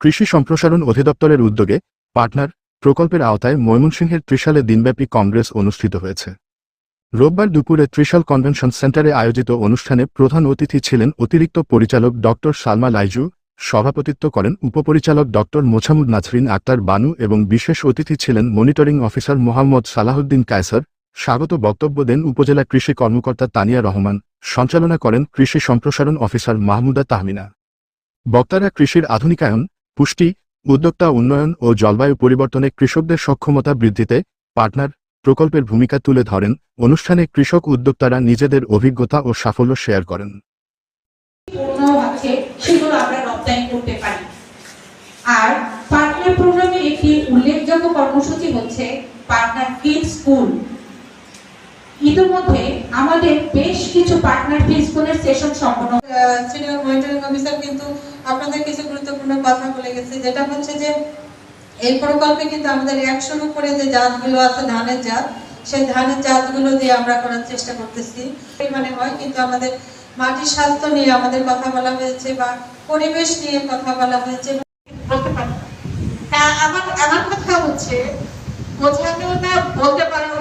কৃষি সম্প্রসারণ অধিদপ্তরের উদ্যোগে পার্টনার প্রকল্পের আওতায় ময়মনসিংহের ত্রিশালে দিনব্যাপী কংগ্রেস অনুষ্ঠিত হয়েছে। রোববার দুপুরে ত্রিশাল কনভেনশন সেন্টারে আয়োজিত অনুষ্ঠানে প্রধান অতিথি ছিলেন অতিরিক্ত পরিচালক ড. সালমা লাইজু, সভাপতিত্ব করেন উপপরিচালক ড. মোছামুদ নাজরিন আক্তার বানু এবং বিশেষ অতিথি ছিলেন মনিটরিং অফিসার মোহাম্মদ সালাহুদ্দিন কায়সার। স্বাগত বক্তব্য দেন উপজেলা কৃষি কর্মকর্তা তানিয়া রহমান। সঞ্চালনা করেন কৃষি সম্প্রসারণ অফিসার মাহমুদা তাহমিনা। বক্তারা কৃষির আধুনিকায়ন পুষ্টি, উদ্যোক্তা উন্নয়ন ও জলবায়ু পরিবর্তনে কৃষকদের সক্ষমতা বৃদ্ধিতে পার্টনার প্রকল্পের ভূমিকা তুলে ধরেন। অনুষ্ঠানে কৃষক উদ্যোক্তারা নিজেদের অভিজ্ঞতা ও সাফল্য শেয়ার করেন। আর পার্টনার প্রোগ্রামের একটি উল্লেখযোগ্য কর্মসূচি হচ্ছে পার্টনার ফিল্ড স্কুল। ইতিমধ্যে আমাদের বেশ কিছু পার্টনার স্কুলের সেশন সম্পন্ন সিনিয়র মনিটরিং অফিসার কিন্তু আপনাদের কিছু গুরুত্বপূর্ণ কথা বলে গেছে যেটা হচ্ছে যে এই প্রকল্পে কিন্তু আমাদের একশোর উপরে যে জাতগুলো আছে ধানের জাত সেই ধানের জাতগুলো দিয়ে আমরা করার চেষ্টা করতেছি পরিমাণে হয় কিন্তু আমাদের মাটির স্বাস্থ্য নিয়ে আমাদের কথা বলা হয়েছে বা পরিবেশ নিয়ে কথা বলা হয়েছে বলতে পারি না। আমার আমার কথা হচ্ছে বোঝানো না বলতে পারো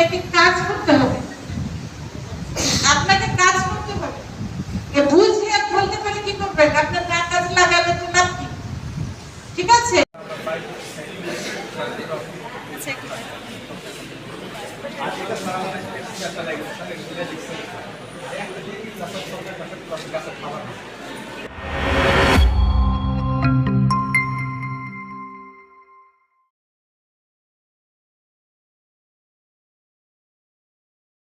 আপনাকে কাজ করতে হবে। আপনাকে কাজ করতে হবে। এ বুঝিয়ে বলতে পারে কি করবেন? আপনার না কাজ লাগালে তো লাভ কি? ঠিক আছে? একটা